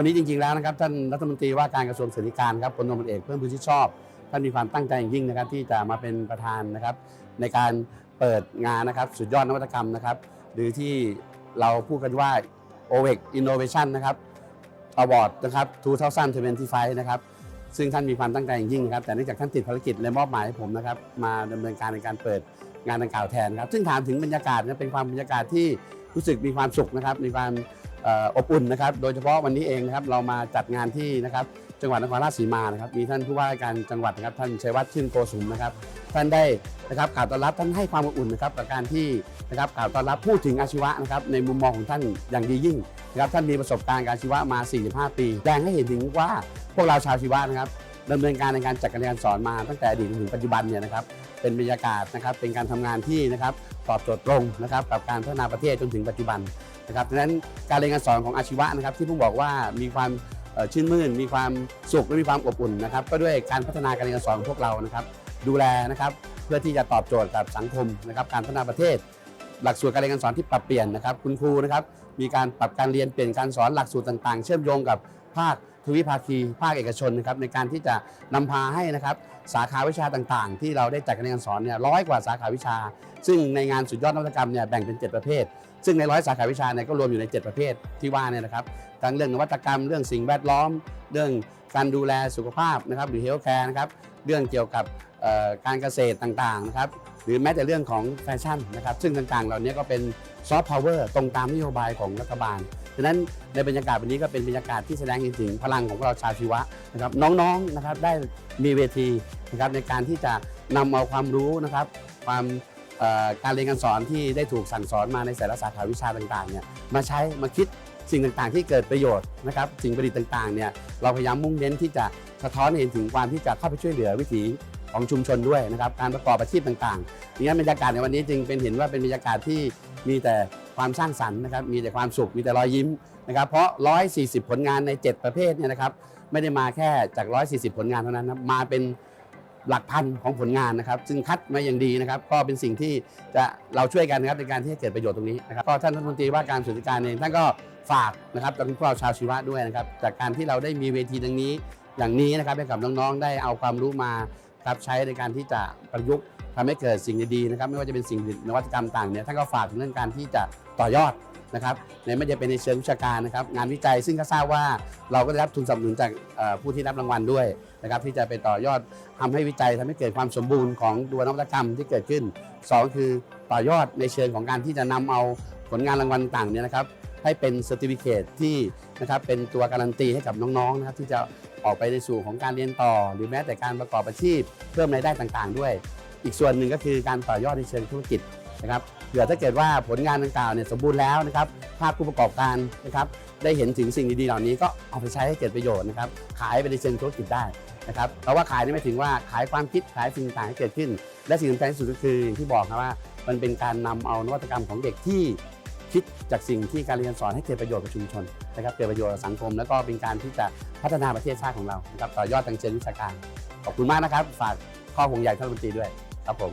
วันนี้จริงๆแล้วนะครับท่านรัฐมนตรีว่าการกระทรวงเสรีการครับพลตำรวจเอกเพิ่มพื้นที่ชอบท่านมีความตั้งใจอย่างยิ่งนะครับที่จะมาเป็นประธานนะครับ ในการเปิดงานนะครับสุดยอดนวัตกรรมนะครับ หรือที่เราพูดกันว่า OVEC Innovation นะครับ Award นะครับ2025นะครับซึ่งท่านมีความตั้งใจอย่างยิ่งนะครับ แต่เนื่องจากท่านติดภารกิจเลยมอบหมายให้ผมนะครับ มาดำเนินการในการเปิดงานดังกล่าวแทนครับ ซึ่งถามถึงบรรยากาศนะเป็นความบรรยากาศที่รู้สึกมีความสุขนะครับ มีความ อบอุ่นนะครับ โดยเฉพาะวันนี้เองนะครับเรามาจัดงานที่นะครับจังหวัดนครราชสีมานะครับมีท่านผู้ว่าการจังหวัดนะครับท่านชัยวัฒน์ชื่นโกสุมนะครับท่านได้นะครับกล่าวต้อนรับท่านให้ความอบอุ่นนะครับกับการที่นะครับกล่าวต้อนรับพูดถึงอาชีวะนะครับในมุมมองของท่านอย่างดียิ่งนะครับท่านมีประสบการณ์การอาชีวะมา 45 ปีแสดงให้เห็นถึงว่าพวกเราชาวอาชีวะนะครับดำเนินการในการจัดการเรียนสอนมาตั้งแต่อดีตจนถึงปัจจุบันเนี่ยนะครับเป็นบรรยากาศนะครับเป็นการทำงานที่นะครับตอบโจทย์ตรงนะครับกับการพัฒนาประเทศจนถึงปัจจุบัน นะครับดังนั้นการเรียนการสอนของอาชีวะนะครับที่ผมบอกว่ามีความชื่นมื่น มีความสุขและมีความอบอุ่นนะครับ ก็ด้วยการพัฒนาการเรียนการสอนของพวกเรานะครับ ดูแลนะครับเพื่อที่จะตอบโจทย์กับสังคมนะครับ การพัฒนาประเทศ หลักสูตรการเรียนการสอนที่ปรับเปลี่ยนนะครับ คุณครูนะครับ มีการปรับการเรียนเปลี่ยนการสอนหลักสูตรต่างๆ เชื่อมโยงกับภาค วิภาคีภาคเอกชนนะครับในการที่จะนำพาให้นะครับสาขาวิชาต่างๆ ที่เราได้จัดการเรียนการสอนเนี่ยร้อยกว่าสาขาวิชา ซึ่งในงานสุดยอดนวัตกรรมเนี่ยแบ่งเป็น 7 ประเภท ซึ่งในร้อยสาขาวิชาเนี่ยก็รวมอยู่ใน 7 ประเภทที่ว่าเนี่ยนะครับทั้งเรื่องนวัตกรรม เรื่องสิ่งแวดล้อม เรื่องการดูแลสุขภาพนะครับหรือเฮลท์แคร์นะครับเรื่องเกี่ยวกับการเกษตรต่างๆนะครับหรือแม้แต่เรื่องของแฟชั่นนะครับซึ่งต่างๆ เหล่านี้ก็เป็นซอฟต์พาวเวอร์ตรงตามนโยบายของรัฐบาล ดังนั้นในบรรยากาศวันนี้ก็เป็นบรรยากาศที่แสดงถึงพลังของเราชาวชีวะนะครับน้องๆนะครับได้มีเวทีนะครับในการที่จะนำเอาความรู้นะครับ ความการเรียนการสอนที่ได้ถูกสั่งสอนมาในแต่ละสาขาวิชาต่างๆเนี่ยมาใช้มาคิดสิ่งต่างๆ ที่เกิดประโยชน์นะครับสิ่งประดิษฐ์ต่างๆเนี่ยเราพยายามมุ่งเน้นที่จะสะท้อนให้เห็นถึงความที่จะเข้าไปช่วยเหลือวิถีของชุมชนด้วยนะครับการประกอบอาชีพต่างๆดังนั้นบรรยากาศในวันนี้จึงเป็นเห็นว่าเป็นบรรยากาศที่มีแต่ ความสร้างสรรค์นะครับ มีแต่ความสุข มีแต่รอยยิ้มนะครับ เพราะ 140 ผลงานใน 7 ประเภทเนี่ยนะครับ ไม่ได้มาแค่จาก 140 ผลงานเท่านั้นนะมาเป็นหลักพันของผลงานนะครับ ซึ่งคัดมาอย่างดีนะครับ ก็เป็นสิ่งที่จะเราช่วยกันนะครับในการที่จะเกิดประโยชน์ตรงนี้นะครับ ก็ท่านรัฐมนตรีว่าการสุริการเองท่านก็ฝากนะครับกับพวกเราชาวชีวะด้วยนะครับ จากการที่เราได้มีเวทีดังนี้อย่างนี้นะครับให้กับน้องๆ ได้เอาความรู้มาครับใช้ในการที่จะประยุกต์ ทำให้เกิดสิ่งดีๆนะครับไม่ว่าจะเป็นสิ่งนวัตกรรมต่างเนี่ยท่านก็ฝากถึงเรื่องการที่จะต่อยอดนะครับในไม่จะเป็นในเชิงวิชาการนะครับงานวิจัยซึ่งก็ทราบว่าเราก็ได้รับทุนสนับสนุนจากผู้ที่รับรางวัลด้วยนะครับที่จะไปต่อยอดทำให้วิจัยทำให้เกิดความสมบูรณ์ของตัวนวัตกรรมที่เกิดขึ้นสองคือต่อยอดในเชิงของการที่จะนำเอาผลงานรางวัลต่างเนี่ยนะครับให้เป็นเซอร์ติฟิเคที่นะครับเป็นตัวการันตีให้กับน้องๆนะครับที่จะออกไปในสู่ของการเรียนต่อ หรือแม้แต่การประกอบอาชีพเพิ่มรายได้ต่างๆ ด้วย อีกส่วนหนึ่งก็คือการต่อยอดในเชิงธุรกิจนะครับเผื่อถ้าเกิดว่าผลงานดังกล่าวเนี่ยสมบูรณ์แล้วนะครับภาคผู้ประกอบการนะครับได้เห็นถึงสิ่งดีๆเหล่านี้ก็เอาไปใช้ให้เกิดประโยชน์นะครับขายไปในเชิงธุรกิจได้นะครับเพราะว่าขายนี่ไม่ถึงว่าขายความคิดขายสิ่งต่างๆให้เกิดขึ้น และสิ่งสำคัญที่สุดก็คืออย่างที่บอกนะว่า มันเป็นการนำเอานวัตกรรมของเด็กที่คิดจากสิ่งที่การเรียนสอนให้เกิดประโยชน์กับชุมชนนะครับเกิดประโยชน์กับสังคม แล้วก็เป็นการที่จะพัฒนาประเทศชาติของเรานะครับต่อยอดทางเชิงวิชาการขอบคุณมากนะครับฝากข้อห่วงใยท่านรัฐมนตรีด้วย അപ്പം